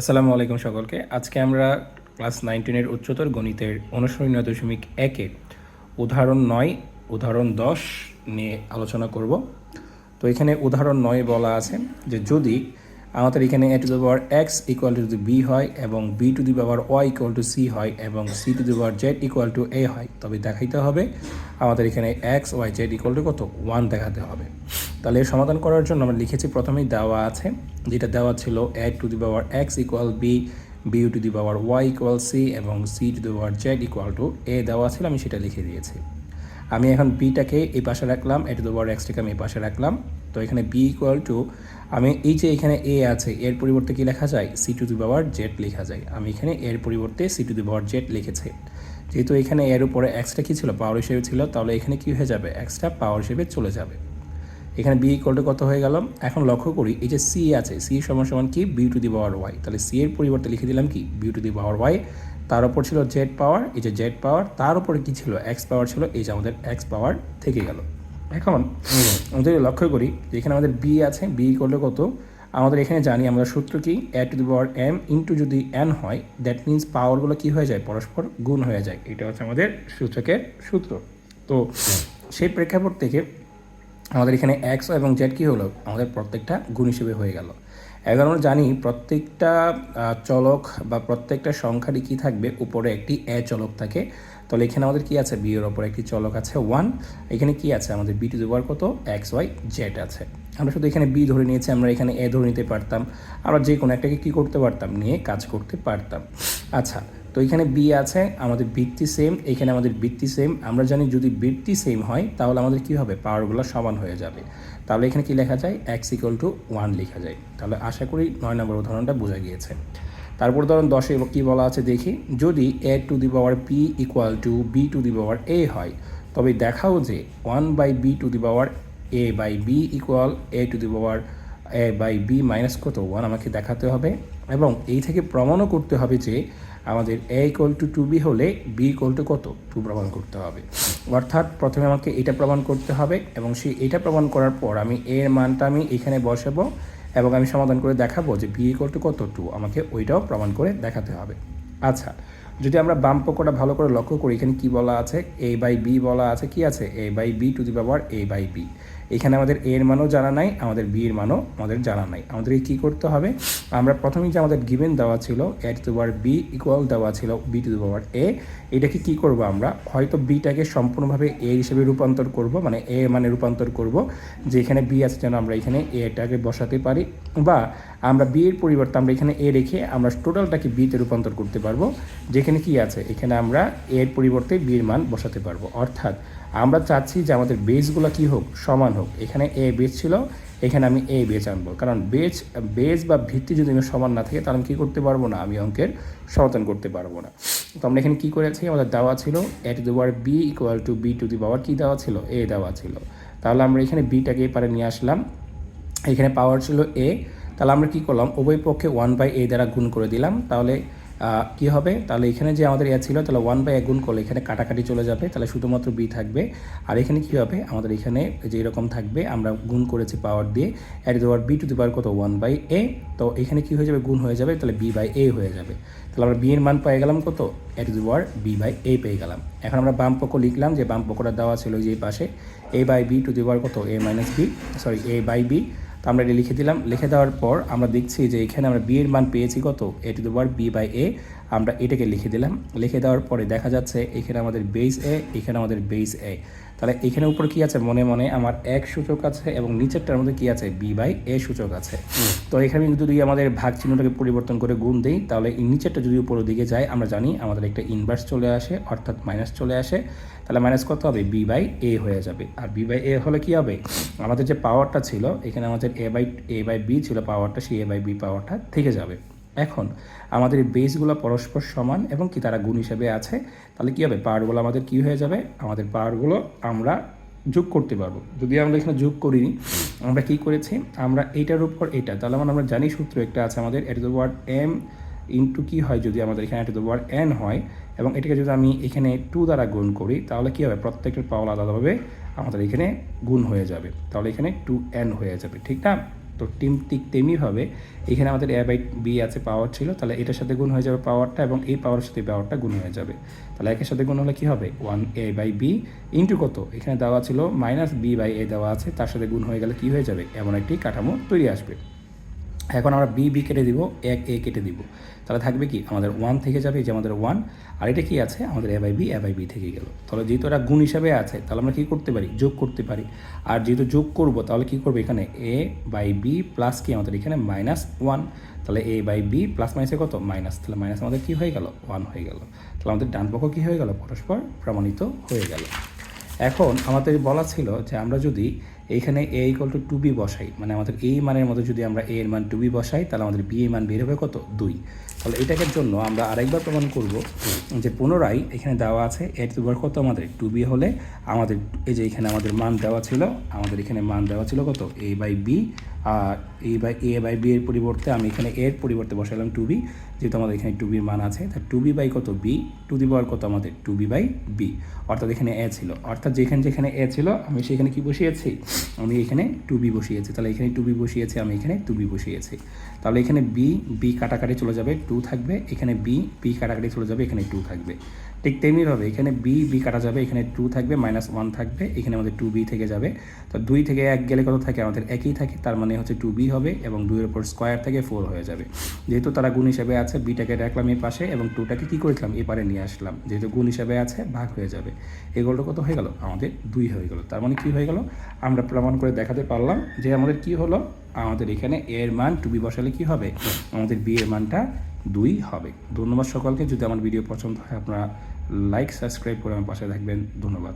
আসসালামু আলাইকুম সকলকে। আজকে আমরা ক্লাস নাইনটিনের উচ্চতর গণিতের অনুসরণ নয় দশমিক একে উদাহরণ নয়, উদাহরণ দশ নিয়ে আলোচনা করব। তো এখানে উদাহরণ নয় বলা আছে যে যদি আমাদের এখানে A to the power X equal to B হয় এবং B to the power Y equal to C হয় এবং C to the power Z equal to A হয়, তবে দেখাইতে হবে আমাদের এখানে X Y Z equal to কত? ওয়ান দেখাতে হবে। তাহলে এর সমাধান করার জন্য আমরা লিখেছি প্রথমেই দেওয়া আছে, যেটা দেওয়া ছিল A to the power X equal B B to the power Y equal C এবং C to the power Z equal to A দেওয়া ছিল, আমি সেটা লিখে দিয়েছি। আমি এখন বিটাকে এই পাশে রাখলাম এ টু দি পাওয়ার এক্সটাকে আমি এই পাশে রাখলাম, তো এখানে বি ইকুয়াল টু আমি এই যে এখানে এ আছে, এর পরিবর্তে কি লেখা যায়? C to the power Z লেখা যায়। আমি এখানে এর পরিবর্তে C to the power Z লিখেছি। যেহেতু এখানে এর উপরে এক্সটা কী ছিল? পাওয়ার হিসেবে ছিল, তাহলে এখানে কী হয়ে যাবে? এক্সটা পাওয়ার হিসেবে চলে যাবে। এখানে বি ইকুয়াল টু কত হয়ে গেল? এখন লক্ষ্য করি, এই যে সি আছে সি সমান সমান কি? B to the power Y তাহলে সি এর পরিবর্তে লিখে দিলাম কি? B to the power Y তার উপর ছিল জেড পাওয়ার এই যে জেড পাওয়ার তার উপরে কি ছিল? এক্স পাওয়ার ছিল, এই যে আমাদের এক্স পাওয়ার থেকে গেল। এখন আমাদের লক্ষ্য করি যে এখানে আমাদের বি আছে বি করলে কত? আমাদের এখানে জানি আমরা সূত্র কি? A to the power M into যদি এন হয় দ্যাট মিন্স পাওয়ারগুলো কি হয়ে যায়? পরস্পর গুণ হয়ে যায়। এটা হচ্ছে আমাদের সূচকের সূত্র। তো সেই প্রেক্ষাপট থেকে আমাদের এখানে এক্স এবং জেড কী হলো? আমাদের প্রত্যেকটা গুণ হিসেবে হয়ে গেল। এখন আমরা জানি প্রত্যেকটা চলক বা প্রত্যেকটা সংখ্যারই কী থাকবে? উপরে একটি এ চলক থাকে। তাহলে এখানে আমাদের কি আছে? বি এর ওপরে একটি চলক আছে ওয়ান এখানে কি আছে? আমাদের বি টু দেওয়ার কত? এক্স ওয়াই জেড আছে। আমরা শুধু এখানে বি ধরে নিয়েছি, আমরা এখানে এ ধরে নিতে পারতাম। আমরা যে কোনো একটাকে কী করতে পারতাম? নিয়ে কাজ করতে পারতাম। আচ্ছা তো এখানে বি আছে, আমাদের বৃত্তি সেম এখানে আমাদের বৃত্তি সেম আমরা জানি যদি বৃত্তি সেম হয়, তাহলে আমাদের কি হবে? পাওয়ারগুলো সমান হয়ে যাবে। তাহলে এখানে কি লেখা যায়? এক্স ইকুয়াল টু ওয়ান লেখা যায়। তাহলে আশা করি নয় নম্বর উদাহরণটা বোঝা গিয়েছে। তারপর ধরুন দশে কি বলা আছে দেখি। যদি A to the power P equal to B to the power A হয়, তবে দেখাও যে one by B to the power A by B equal A to the power A by B minus কত? ওয়ান আমাকে দেখাতে হবে। এবং এই থেকে প্রমাণও করতে হবে যে আমাদের A equal to two B হলে বি ইকুয়াল টু কত? টু প্রমাণ করতে হবে। অর্থাৎ প্রথমে আমাকে এটা প্রমাণ করতে হবে এবং সেই এটা প্রমাণ করার পর আমি এর মানটা আমি এখানে বসাবো এবং আমি সমাধান করে দেখাবো যে বি ইকুয়াল টু কত? টু আমাকে ওইটাও প্রমাণ করে দেখাতে হবে। আচ্ছা যদি আমরা বাম পক্ষটা ভালো করে লক্ষ্য করি, এখানে কি বলা আছে? এ বাই বি বলা আছে, কি আছে? A by B to the power A by B এখানে আমাদের এর মানও জানা নাই, আমাদের বি এর মানও আমাদের জানা নাই। আমাদেরকে কী করতে হবে? আমরা প্রথমেই যে আমাদের গিভেন দেওয়া ছিল A to power B equal দেওয়া ছিল বি টু পাওয়ার এ এটাকে কী করব আমরা? হয়তো বিটাকে সম্পূর্ণভাবে এ হিসেবে রূপান্তর করব মানে এ মানে রূপান্তর করব যে এখানে বি আছে যেন আমরা এখানে এটাকে বসাতে পারি, বা আমরা বি এর পরিবর্তে আমরা এখানে এ রেখে আমরা টোটালটাকে বিতে রূপান্তর করতে পারব। যেখানে কি আছে? এখানে আমরা এর পরিবর্তে বি এর মান বসাতে পারব। অর্থাৎ আমরা চাচ্ছি যে আমাদের বেসগুলো কি হোক? সমান হোক। এখানে এ বেস ছিল, এখানে আমি এ বেজ আনব। কারণ বেজ বেজ বা ভিত্তি যদি আমার সমান না থাকে, তাহলে আমি কী করতে পারব না? আমি অঙ্কের সমাধান করতে পারব না। তো আমরা এখানে কী করেছি? আমাদের দেওয়া ছিল A to the power B equal to B to the power কী দেওয়া ছিল? এ দেওয়া ছিল। তাহলে আমরা এখানে বিটাকে এপারে নিয়ে আসলাম। এখানে পাওয়ার ছিল এ তাহলে আমরা কি করলাম? উভয় পক্ষে ওয়ান বাই এ দ্বারা গুণ করে দিলাম। তাহলে কি হবে? তাহলে এখানে যে আমাদের এ ছিল, তাহলে ওয়ান বাই এ গুণ করলে এখানে কাটাকাটি চলে যাবে। তাহলে শুধুমাত্র বি থাকবে। আর এখানে কি হবে? আমাদের এখানে যে এরকম থাকবে, আমরা গুণ করেছি পাওয়ার দিয়ে। অ্যাট এর দেওয়ার বি টু দি পাওয়ার কত? ওয়ান বাই এ তো এখানে কি হয়ে যাবে? গুণ হয়ে যাবে। তাহলে বি বাই এ হয়ে যাবে। তাহলে আমরা বি এর মান পেয়ে গেলাম কত? A to the power B by A পেয়ে গেলাম। এখন আমরা বাম পক্ষ লিখলাম যে বাম পক্ষটা দেওয়া ছিল যে পাশে। A by B to the power কত? A minus B sorry A by B তো আমরা এটা লিখে দিলাম। লিখে দেওয়ার পর আমরা দেখছি যে এখানে আমরা বি এর মান পেয়েছি কত? A to the power B by A আমরা এটাকে লিখে দিলাম। লিখে দেওয়ার পরে দেখা যাচ্ছে এখানে আমাদের বেস এ এখানে আমাদের বেস এ তাহলে এখানে উপর কি আছে? মনে মনে আমার এক সূচক আছে এবং নিচেরটার মধ্যে কি আছে? বি বাই এ সূচক আছে। তো এখানে যদি আমাদের ভাগ চিহ্নটাকে পরিবর্তন করে গুণ দিই, তাহলে নিচেরটা যদি উপরের দিকে যায়, আমরা জানি আমাদের একটা ইনভার্স চলে আসে, অর্থাৎ মাইনাস চলে আসে। তাহলে মাইনাস কত হবে? বি বাই এ হয়ে যাবে। আর বি বাই এ হলে কি হবে? আমাদের যে পাওয়ারটা ছিল, এখানে আমাদের A by A by B ছিল পাওয়ারটা সেই এ বাই বি পাওয়ারটা থেকে যাবে। এখন আমাদের এই বেসগুলো পরস্পর সমান এবং কি তারা গুণ হিসেবে আছে, তাহলে কী হবে? পাওয়ারগুলো আমাদের কি হয়ে যাবে? আমাদের পাওয়ারগুলো আমরা যোগ করতে পারব। যদি আমরা এখানে যোগ করিনি, আমরা কি করেছি? আমরা এইটার উপর এটা তাহলে মানে আমরা জানি সূত্র একটা আছে আমাদের at the word M into কী হয় যদি আমাদের এখানে এট দ্য ওয়ার্ড এন হয়, এবং এটাকে যদি আমি এখানে টু দ্বারা গুণ করি, তাহলে কী হবে? প্রত্যেকটার পাওয়ার আলাদাভাবে আমাদের এখানে গুণ হয়ে যাবে। তাহলে এখানে টু এন হয়ে যাবে। ঠিক না? তো টিম ঠিক তেমনিভাবে এখানে আমাদের এ বাই বি আছে পাওয়ার ছিল, তাহলে এটার সাথে গুণ হয়ে যাবে পাওয়ারটা এবং এই পাওয়ারের সাথে পাওয়ারটা গুণ হয়ে যাবে। তাহলে একের সাথে গুণ হলে কী হবে? One A by B into কত? এখানে দেওয়া ছিল মাইনাস বি বাই এ দেওয়া আছে, তার সাথে গুণ হয়ে গেলে কী হয়ে যাবে? এমন একটি কাঠামো তৈরি আসবে। এখন আমরা বি বি কেটে দিব, এক এ কেটে দিব। তাহলে থাকবে কি? আমাদের ওয়ান থেকে যাবে যে আমাদের ওয়ান আর এটা কি আছে? আমাদের A by B A by B থেকে গেল। তাহলে যেহেতু এটা গুণ হিসাবে আছে, তাহলে আমরা কী করতে পারি? যোগ করতে পারি। আর যেহেতু যোগ করব, তাহলে কী করব এখানে? এ বাই বি প্লাস কি? আমাদের এখানে মাইনাস ওয়ান তাহলে এ বাই বি প্লাস মাইনাসে কত? মাইনাস তাহলে মাইনাস আমাদের কী হয়ে গেল? ওয়ান হয়ে গেল। তাহলে আমাদের ডান পক্ষ কী হয়ে গেল? পরস্পর প্রমাণিত হয়ে গেল। এখন আমাদের বলা ছিল যে আমরা যদি এইখানে A equal to two B বসাই মানে আমাদের এই মানের মধ্যে যদি আমরা এ এর মান টু বি বসাই, তাহলে আমাদের বি এ মান বের হবে কত? দুই। তাহলে এটাকের জন্য আমরা আরেকবার প্রমাণ করব যে পুনরায় এখানে দেওয়া আছে এর দুবার কত? আমাদের টু বি হলে আমাদের, এই যে এখানে আমাদের মান দেওয়া ছিল, আমাদের এখানে মান দেওয়া ছিল কত? A by B R A by A by B এর পরিবর্তে আমি এখানে এর পরিবর্তে বসালাম টু বি যেহেতু আমাদের এখানে টু বির মান আছে, তা টু বি বাই কত বি টু দি পাওয়ার কত আমাদের? টু বি বাই বি অর্থাৎ এখানে এ ছিল। অর্থাৎ যেখানে যেখানে এ ছিল, আমি সেখানে কি বসিয়েছি? আমি এখানে টু বি বসিয়েছি। তাহলে এখানে টু বি বসিয়েছি, আমি এখানে টু বি বসিয়েছি। তাহলে এখানে বি বি কাটাকাটি চলে যাবে টু থাকবে, এখানে বি বি কাটাকাটি চলে যাবে, এখানে টু থাকবে। ঠিক তেমনিভাবে এখানে বি বি কাটা যাবে, এখানে টু থাকবে মাইনাস ওয়ান থাকবে, এখানে আমাদের টু বি থেকে যাবে। তো দুই থেকে এক গেলে কত থাকে? আমাদের একই থাকে, তার মানে হচ্ছে টু বি হবে এবং দুইয়ের উপর স্কোয়ার থেকে ফোর হয়ে যাবে। যেহেতু তারা গুণ হিসাবে আছে বিটাকে রাখলাম এই পাশে এবং টুটাকে কী করেছিলাম? এপারে নিয়ে আসলাম। যেহেতু গুণ হিসাবে আছে, ভাগ হয়ে যাবে। এগুলোটা কত হয়ে গেল? আমাদের দুই হয়ে গেল। তার মানে কী হয়ে গেল? আমরা প্রমাণ করে দেখাতে পারলাম যে আমাদের কি হলো? আমাদের এখানে এর মান টু বি বসালে কি হবে? আমাদের বি এর মানটা দুই হবে। ধন্যবাদ সকলকে। যদি আমার ভিডিও পছন্দ হয়, আপনারা লাইক সাবস্ক্রাইব করে আমার পাশে থাকবেন। ধন্যবাদ।